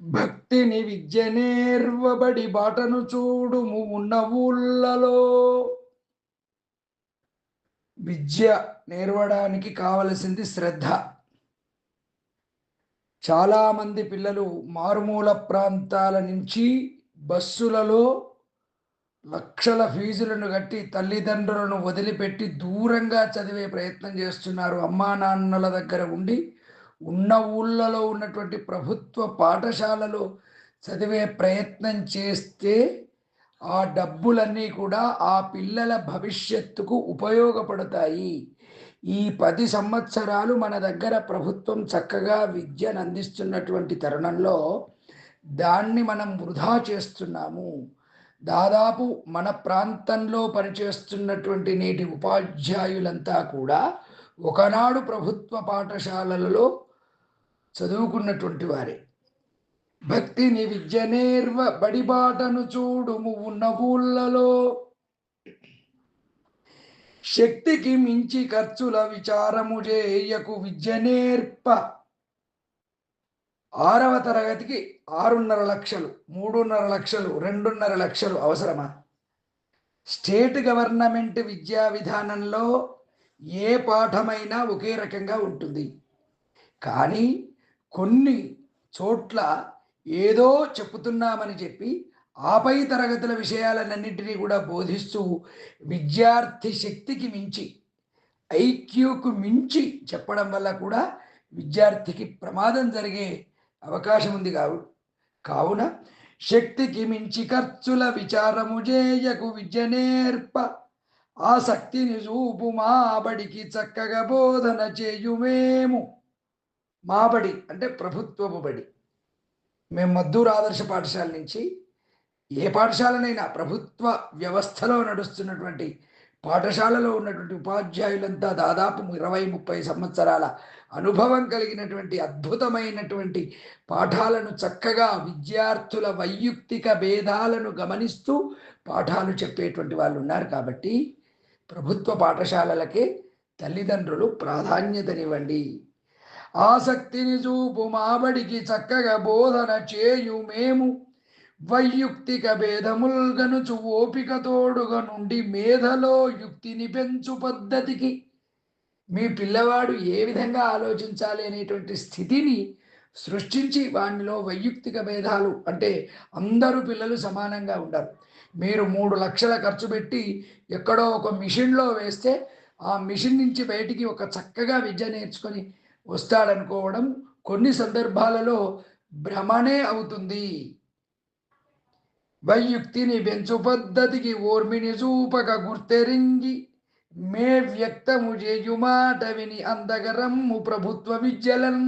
భక్తిని విద్య నేర్వబడి బాటను చూడుము ఉన్న ఊళ్ళలో. విద్య నేర్వడానికి కావలసింది శ్రద్ధ. చాలామంది పిల్లలు మారుమూల ప్రాంతాల నుంచి బస్సులలో లక్షల ఫీజులను కట్టి తల్లిదండ్రులను వదిలిపెట్టి దూరంగా చదివే ప్రయత్నం చేస్తున్నారు. అమ్మా నాన్నల దగ్గర ఉండి ఉన్న ఊళ్ళలో ఉన్నటువంటి ప్రభుత్వ పాఠశాలలో చదివే ప్రయత్నం చేస్తే ఆ డబ్బులన్నీ కూడా ఆ పిల్లల భవిష్యత్తుకు ఉపయోగపడతాయి. ఈ పది సంవత్సరాలు మన దగ్గర ప్రభుత్వం చక్కగా విద్యను అందిస్తున్నటువంటి తరుణంలో దాన్ని మనం వృధా చేస్తున్నాము. దాదాపు మన ప్రాంతంలో పనిచేస్తున్నటువంటి నేటి ఉపాధ్యాయులంతా కూడా ఒకనాడు ప్రభుత్వ పాఠశాలలలో చదువుకున్నటువంటి వారే. భక్తిని విద్య నేర్వ బడిబాటను చూడుము ఉన్న ఊళ్ళలో శక్తికి మించి ఖర్చుల విచారము చేయకు విద్య నేర్ప ఆరవ తరగతికి ఆరున్నర లక్షలు మూడున్నర లక్షలు రెండున్నర లక్షలు అవసరమా? స్టేట్ గవర్నమెంట్ విద్యా విధానంలో ఏ పాఠమైనా ఒకే రకంగా ఉంటుంది. కానీ కొన్ని చోట్ల ఏదో చెప్పుతున్నామని చెప్పి ఆపై తరగతుల విషయాలన్నింటినీ కూడా బోధిస్తూ విద్యార్థి శక్తికి మించి ఐక్యూకు మించి చెప్పడం వల్ల కూడా విద్యార్థికి ప్రమాదం జరిగే అవకాశం ఉంది కావు కావున శక్తికి మించి ఖర్చుల విచారము చేయకు విద్య నేర్ప ఆసక్తిని చూపు మాబడికి చక్కగా బోధన చేయుమేము. మాబడి అంటే ప్రభుత్వపు బడి. మేము మద్దూరు ఆదర్శ పాఠశాల నుంచి ఏ పాఠశాలనైనా ప్రభుత్వ వ్యవస్థలో నడుస్తున్నటువంటి పాఠశాలలో ఉన్నటువంటి ఉపాధ్యాయులంతా దాదాపు ఇరవై ముప్పై సంవత్సరాల అనుభవం కలిగినటువంటి అద్భుతమైనటువంటి పాఠాలను చక్కగా విద్యార్థుల వైయక్తిక భేదాలను గమనిస్తూ పాఠాలు చెప్పేటువంటి వాళ్ళు ఉన్నారు కాబట్టి ప్రభుత్వ పాఠశాలలకే తల్లిదండ్రులు ప్రాధాన్యతనివ్వండి. ఆసక్తిని చూపు మాబడికి చక్కగా బోధన చేయు మేము. వైయుక్తిక భేదముల్గనుచు ఓపిక తోడుగా నుండి మేధలో యుక్తిని పెంచు పద్ధతికి. మీ పిల్లవాడు ఏ విధంగా ఆలోచించాలి అనేటువంటి స్థితిని సృష్టించి వానిలో వైయుక్తిక భేదాలు అంటే అందరూ పిల్లలు సమానంగా ఉండరు. మీరు మూడు లక్షల ఖర్చు పెట్టి ఎక్కడో ఒక మిషన్లో వేస్తే ఆ మిషన్ నుంచి బయటికి ఒక చక్కగా విద్య నేర్చుకొని వస్తాడనుకోవడం కొన్ని సందర్భాలలో భ్రమనే అవుతుంది. వైయుక్తిని పెంచు పద్ధతికి ఓర్మిని చూపక గుర్తెరింగి మే వ్యక్తము చేయుమాట విని అందగరము ప్రభుత్వ విద్యలన్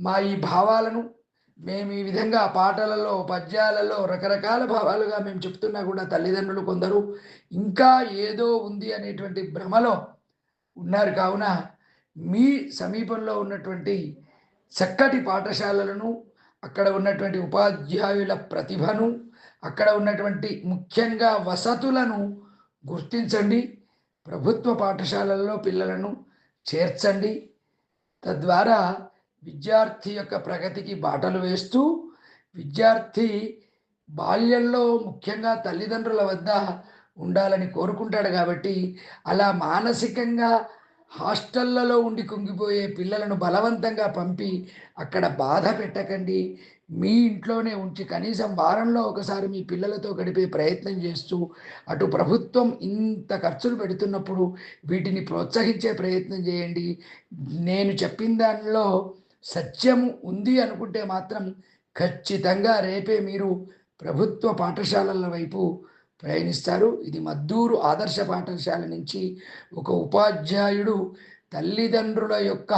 మా ఈ భావాలను మేము ఈ విధంగా పాటలలో పద్యాలలో రకరకాల భావాలుగా మేము చెప్తున్నా కూడా తల్లిదండ్రులు కొందరు ఇంకా ఏదో ఉంది అనేటువంటి భ్రమలో ఉన్నారు. కావున మీ సమీపంలో ఉన్నటువంటి చక్కటి పాఠశాలలను అక్కడ ఉన్నటువంటి ఉపాధ్యాయుల ప్రతిభను అక్కడ ఉన్నటువంటి ముఖ్యంగా వసతులను గుర్తించండి. ప్రభుత్వ పాఠశాలల్లో పిల్లలను చేర్చండి. తద్వారా విద్యార్థి యొక్క ప్రగతికి బాటలు వేస్తూ విద్యార్థి బాల్యంలో ముఖ్యంగా తల్లిదండ్రుల వద్ద ఉండాలని కోరుకుంటాడు కాబట్టి అలా మానసికంగా హాస్టళ్ళలో ఉండి కుంగిపోయే పిల్లలను బలవంతంగా పంపి అక్కడ బాధ పెట్టకండి. మీ ఇంట్లోనే ఉంచి కనీసం వారంలో ఒకసారి మీ పిల్లలతో గడిపే ప్రయత్నం చేస్తూ అటు ప్రభుత్వం ఇంత ఖర్చులు పెడుతున్నప్పుడు వీటిని ప్రోత్సహించే ప్రయత్నం చేయండి. నేను చెప్పిన దానిలో సత్యము ఉంది అనుకుంటే మాత్రం ఖచ్చితంగా రేపే మీరు ప్రభుత్వ పాఠశాలల వైపు ప్రయాణిస్తారు. ఇది మద్దూరు ఆదర్శ పాఠశాల నుంచి ఒక ఉపాధ్యాయుడు తల్లిదండ్రుల యొక్క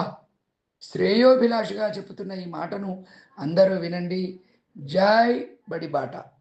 శ్రేయోభిలాషగా చెబుతున్న ఈ మాటను అందరూ వినండి. జై బడిబాట.